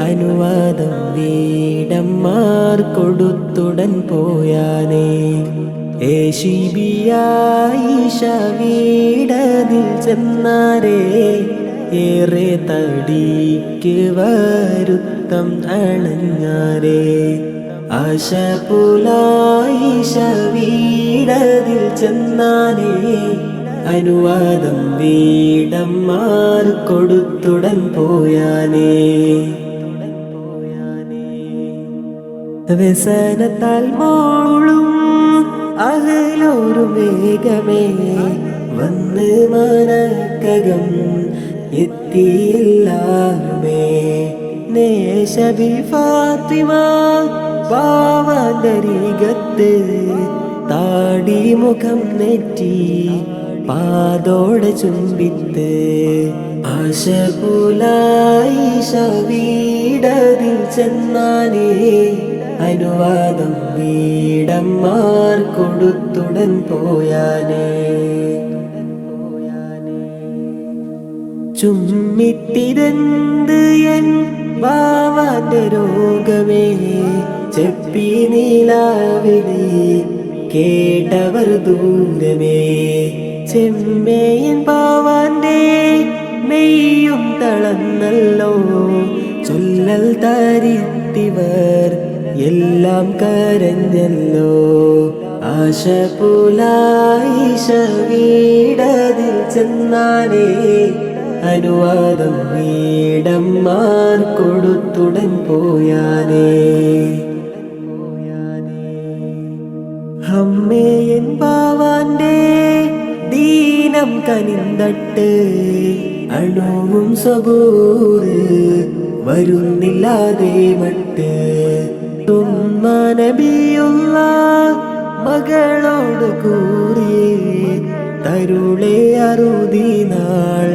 അനുവാദം വീടന്മാർ കൊടുത്തുടൻ പോയാനേ. ഏശിബിയായിഷ വീടതിൽ ചെന്നാരേ. ഏറെ തടിക്ക് വരുത്തം അണഞ്ഞാരേ. ആശ പുലായിശ വീടതിൽ ചെന്നാനേ. അനുവാദം വീടന്മാർ കൊടുത്തുടൻ പോയാനേ. വ്യസനത്താൽ മോളും അകലൊരു വേഗമേ വന്ന് മനക്കകം എത്തിയില്ലേ നേശബി ഫാത്തിമ പാവാന്തരികത്ത് താടി മുഖം നെറ്റി പാതോടെ ചുംബിത്ത് ആശ ശവീടതിൽ വീടതിൽ ചെന്നാനേ. അനുവാദം വീടന്മാർ കൊടുത്തുടൻ പോയാനേ. ചുമ്മിത്തിരന്ത് എൻ ബാവാന്റെ രോഗമേ. ചെപ്പി നീലാവിളി കേട്ടവർ ദൂരമേ. ചെമ്മേയൻ പാവാന്റെ മെയ്യും തളന്നല്ലോ. ചൊല്ലൽ തരിത്തിവർ എല്ലാം കരഞ്ഞല്ലോ. ആശ പുലായിശ ചെന്നാനേ. അനുവാദം വീടമ്മാർ കൊടുത്തുടൻ പോയാനേ. അമ്മേയൻ പാവാന്റെ ദീനം കനിന്തട്ട് അണുവും സബൂറ് വരുന്നില്ലാതെ മട്ട്. തുമ്മാനബിയുള്ള മകളോട് കൂറി തരുളെ അറുതി നാൾ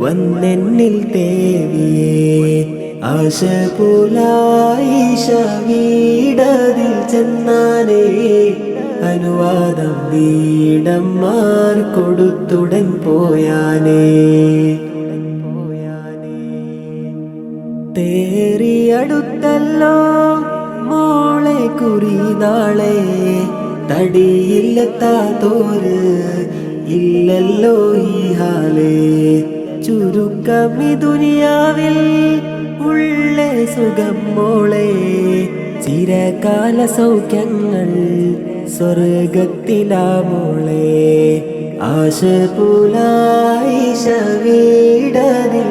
വന്നെന്നിൽ തേവിയേ ആശ വീടതിൽ ചെന്നാനേ അനുവാദം വീടന്മാർ കൊടുത്തുടൻ പോയാനേ തേറിയടുത്തല്ലോ മോളെ കുറി നാളെ തടിയില്ലെത്താത്തോര് ഇല്ലല്ലോ ഈ ഹാലേ ചുരുക്കം ഈ ദുനിയാവിൽ ഉള്ളേ സുഖം മോളെ. ചിരകാല സൗഖ്യങ്ങൾ സ്വർഗത്തിലാ മോളെ. ആശ പുലായിശ വീടതിൽ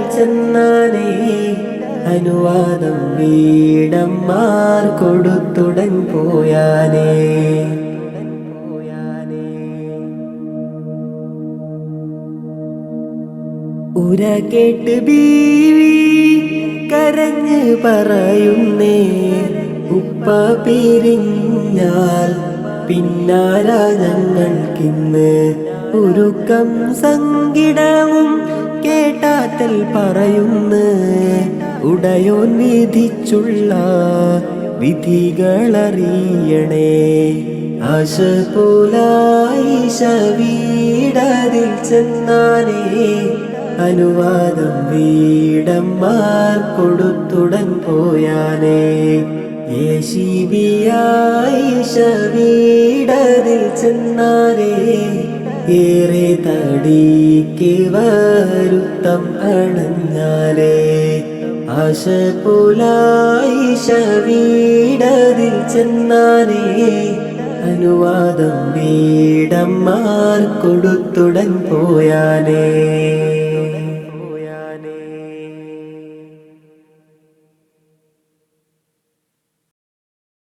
അനുവാദം വീടന്മാർ കൊടുത്തുടൻ പോയാനേ. ഉര കേട്ട് ബീവി കരഞ്ഞ് പറയുന്നേ ഉപ്പ പിരിഞ്ഞാൽ പിന്നാരാ ഞങ്ങൾക്കിന്ന്? ഉരുക്കം സങ്കിടവും കേട്ടാത്തൽ പറയുന്നു ഉടയോൻ വിധിച്ചുള്ള വിധികളറിയണേ. ആശ പോലായിശ ചെന്നാനേ അനുവാദം വീടന്മാർ കൊടുത്തുടൻ പോയാനേ. യേശിബിയായിശ വീടതിൽ ചെന്നാനേ ഏറെ തടിക്ക് വരുത്തം അണഞ്ഞാലേ. ആശ പോലായി വീടതിൽ ചെന്നാനേ. അനുവാദം വീടന്മാർ കൊടുത്തുടൻ പോയാനേ.